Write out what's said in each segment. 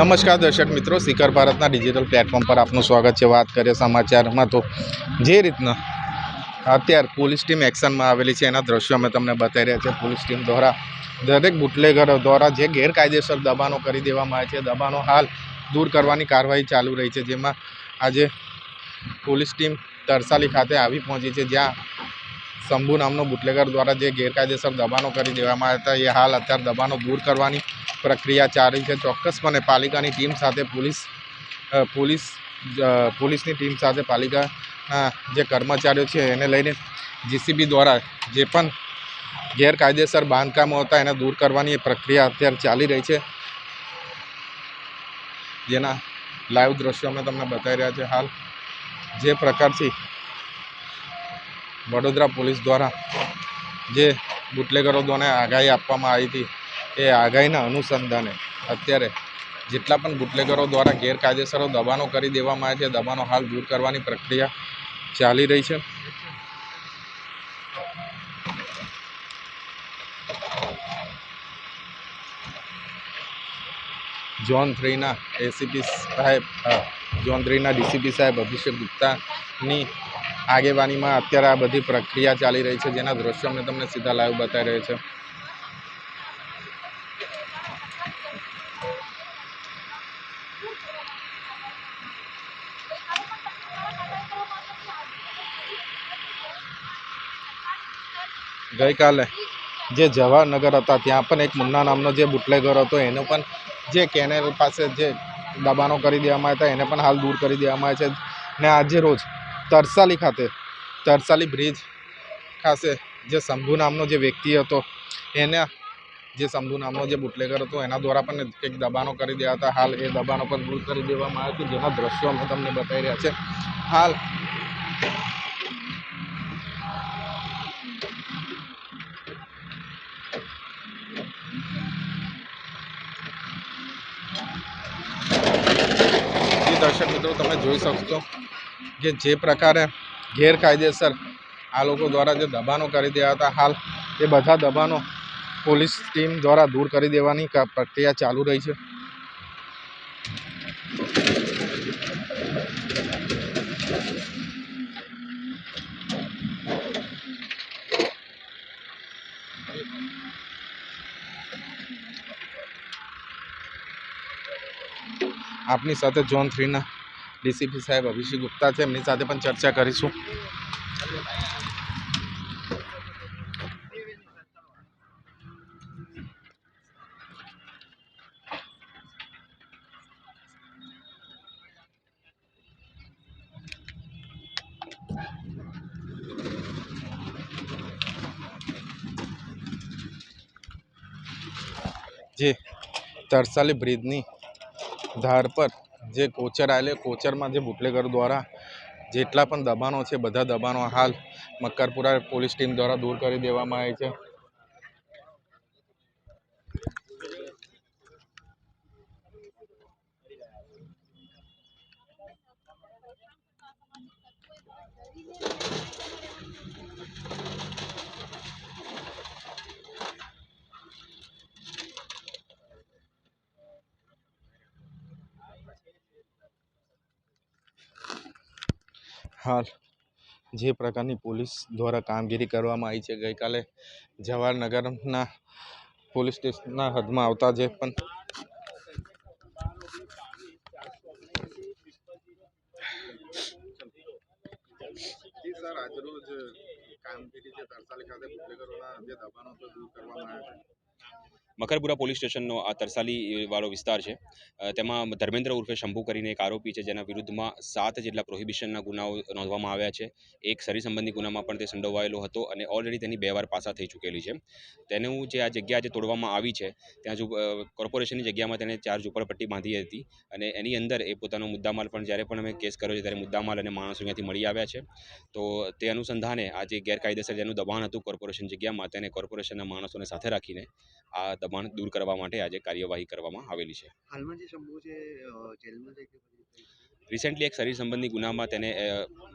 નમસ્કાર દર્શક મિત્રો, શિખર ભારતના ડિજિટલ પ્લેટફોર્મ પર આપનું સ્વાગત છે. વાત કરીએ સમાચારમાં તો જે રીતના અત્યારે પોલીસ ટીમ એક્શનમાં આવેલી છે, એના દ્રશ્યો અમે તમને બતાવી રહ્યા છે પોલીસ ટીમ દ્વારા દરેક બુટલેગરો દ્વારા જે ગેરકાયદેસર દબાણો કરી દેવામાં આવે છે, દબાણો હાલ દૂર કરવાની કાર્યવાહી ચાલુ રહી છે, જેમાં આજે પોલીસ ટીમ તરસાલી ખાતે આવી પહોંચી છે, જ્યાં શંભુ નામનો બુટલેગર દ્વારા જે ગેરકાયદેસર દબાણો કરી દેવામાં આવ્યા હતા, એ હાલ અત્યારે દબાણો દૂર કરવાની પ્રક્રિયા ચાલી છે. ચોક્કસપણે પાલિકાની ટીમ સાથે પોલીસ પોલીસ પોલીસની ટીમ સાથે પાલિકાના જે કર્મચારીઓ છે એને લઈને જીસીબી દ્વારા જે પણ ગેરકાયદેસર બાંધકામો હતા એને દૂર કરવાની પ્રક્રિયા અત્યારે ચાલી રહી છે. જેના લાઈવ દ્રશ્યો અમે તમને બતાવી રહ્યા છે. હાલ જે પ્રકારથી વડોદરા પોલીસ દ્વારા જે બુટલેગરો દ્વારા આગાહી આપવામાં આવી હતી એ આગાહીના અનુસંધાને અત્યારે જેટલા પણ બુટલેગરો દ્વારા ગેરકાયદેસરો દબાણો કરી દેવામાં આવે છે, દબાણો હાલ દૂર કરવાની પ્રક્રિયા ચાલી રહી છે. ઝોન થ્રીના એસીપી સાહેબ જોન થ્રીના ડીસીપી સાહેબ અભિષેક ગુપ્તાની આગેવાનીમાં અત્યારે આ બધી પ્રક્રિયા ચાલી રહી છે, જેના દ્રશ્યો અમે તમને સીધા લાઈવ બતાવી રહ્યા છે ગઈકાલે જે જવાહરનગર હતા, ત્યાં પણ એક મુન્ના નામનો જે બુટલેગર હતો, એનો પણ જે કેનેલ પાસે જે દબાણો કરી દેવામાં આવ્યા હતા, એને પણ હાલ દૂર કરી દેવામાં આવે છે. ને આજે રોજ તરસાલી ખાતે, તરસાલી બ્રિજ ખાતે જે શંભુ નામનો જે વ્યક્તિ હતો, એના જે શંભુ નામનો જે બુટલેગર હતો, એના દ્વારા પણ કંઈક દબાણો કરી દેવા હતા. હાલ એ દબાણો પણ દૂર કરી દેવામાં આવ્યા છે, જેના દ્રશ્યો અમે તમને બતાવી રહ્યા છે. હાલ જે દર્શક મિત્રો, તમે જોઈ શકશો કે જે પ્રકારે ગેરકાયદેસર આ લોકો દ્વારા જે દબાણો કરી દેવા હતા, હાલ એ બધા દબાણો પોલીસ ટીમ દ્વારા દૂર કરી દેવાની પ્રક્રિયા ચાલુ રહી છે. આપની સાથે ઝોન થ્રીના ડીસીપી સાહેબ અભિષેક ગુપ્તા છે. એમની સાથે પણ ચર્ચા કરીશું. જે, તરસાલી બ્રિજની ધાર પર જે કોચર આવેલે કોચરમાં જે બુટલેગર દ્વારા જેટલા પણ દબાણો છે, બધા દબાણો હાલ મક્કરપુરા પોલીસ ટીમ દ્વારા દૂર કરી દેવામાં આવે છે. હાલ જે પ્રકારની પોલીસ દ્વારા કામગીરી કરવામાં આવી છે, ગઈકાલે જવાહરનગરના પોલીસ સ્ટેશનના હદમાં આવતા જે પણ સર, આજરોજ કામગીરી જે તરસાલી ખાતે બુટલેગરોના દબાણો દૂર કરવામાં આવ્યા છે. મકરપુરા પોલીસ સ્ટેશનનો આ તરસાલી વાળો વિસ્તાર છે. તેમાં ધર્મેન્દ્ર ઉર્ફે શંભુ કરીને એક આરોપી છે, જેના વિરુદ્ધમાં સાત જેટલા પ્રોહિબિશનના ગુનાઓ નોંધવામાં આવ્યા છે. એક સરી સંબંધી ગુનામાં પણ તે સંડોવાયેલો હતો અને ઓલરેડી તેની બે વાર પાસા થઈ ચૂકેલી છે. તેનું જે આ જગ્યા જે તોડવામાં આવી છે, ત્યાં જો કોર્પોરેશનની જગ્યામાં તેને ચાર ઝુંપડપટ્ટી બાંધી હતી અને એની અંદર એ પોતાનો મુદ્દામાલ પણ જ્યારે પણ અમે કેસ કર્યો છે ત્યારે મુદ્દામાલ અને માણસો અહીંયાથી મળી આવ્યા છે. તો તે અનુસંધાને આ જે ગેરકાયદેસર જેનું દબાણ હતું કોર્પોરેશન જગ્યામાં તેને કોર્પોરેશનના માણસોને સાથે રાખીને આ દબાણ દૂર કરવા માટે આજે કાર્યવાહી કરવામાં આવેલી છે. હાલમાં જે શંભુ છે જેલમાં રિસેન્ટલી એક શરીર સંબંધી ગુનામાં તેને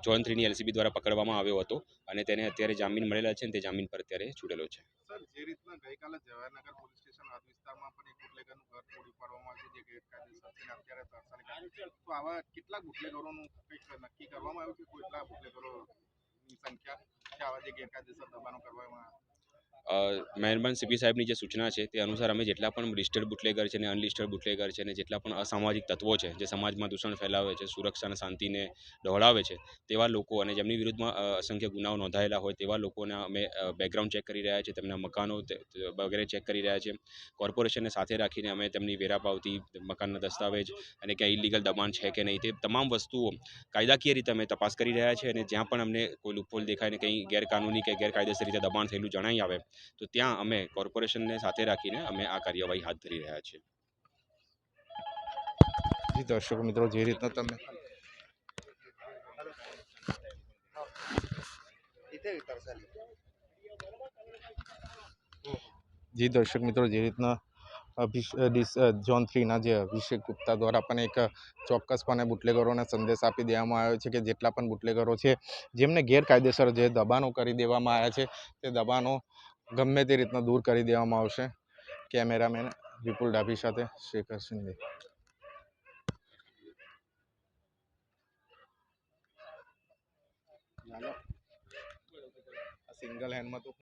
જોન થ્રીની એલસીબી દ્વારા પકડવામાં આવ્યો હતો અને તેને અત્યારે જામીન મળેલા છે અને તે જામીન પર અત્યારે છૂટેલો છે. સર જે રીતના ગઈકાલે જવાહરનગર પોલીસ સ્ટેશન હદ વિસ્તારમાં પણ એક બુટલેગરનું ઘર તોડી પાડવામાં આવ્યું છે જે ગેરકાયદેસર છે અત્યારે તરસાલી કાઢી તો આવા કેટલા બુટલેગરોનું કંઈક નક્કી કરવામાં આવ્યું છે? કેટલા બુટલેગરોની સંખ્યા કે આવા જે ગેરકાયદેસર દબાણો કરવામાં મહેરબાન સીપી સાહેબની જે સૂચના છે તે અનુસાર અમે જેટલા પણ લિસ્ટેડ બુટલેગર છે અને અનલિસ્ટેડ બુટલેગર છે અને જેટલા પણ અસામાજિક તત્વો છે જે સમાજમાં દૂષણ ફેલાવે છે, સુરક્ષા અને શાંતિને ડહોળાવે છે, તેવા લોકો અને જેમની વિરુદ્ધમાં અસંખ્ય ગુનાઓ નોંધાયેલા હોય તેવા લોકોને અમે બેકગ્રાઉન્ડ ચેક કરી રહ્યા છીએ તેમના મકાનો વગેરે ચેક કરી રહ્યા છીએ કોર્પોરેશનને સાથે રાખીને અમે તેમની વેરા પાવતી મકાનના દસ્તાવેજ અને ક્યાં ઇલીગલ દબાણ છે કે નહીં તે તમામ વસ્તુઓ કાયદાકીય રીતે અમે તપાસ કરી રહ્યા છીએ અને જ્યાં પણ અમને કોઈ લૂપહોલ દેખાય ને કંઈ ગેરકાનૂની કે ગેરકાયદેસર રીતે દબાણ થયેલું જણાઈ આવે તો ત્યાં અમે કોર્પોરેશનને સાથે રાખીને અમે આ કાર્યવાહી હાથ ધરી રહ્યા છીએ. જી દર્શક મિત્રો જે રીતના તમે જી દર્શક મિત્રો જે રીતના જોન થ્રીના જે અભિષેક ગુપ્તા દ્વારા પણ એક ચોક્કસપણે બુટલેગરોને સંદેશ આપી દેવામાં આવ્યો છે કે જેટલા પણ બુટલેગરો છે જેમને ગેરકાયદેસર જે દબાણો કરી દેવામાં આવ્યા છે તે દબાણો ગમે તે રીતના દૂર કરી દેવામાં આવશે. કેમેરામેન વિપુલ ડાભી સાથે શેખર શિંદે સિંગલ હેન્ડમાં તો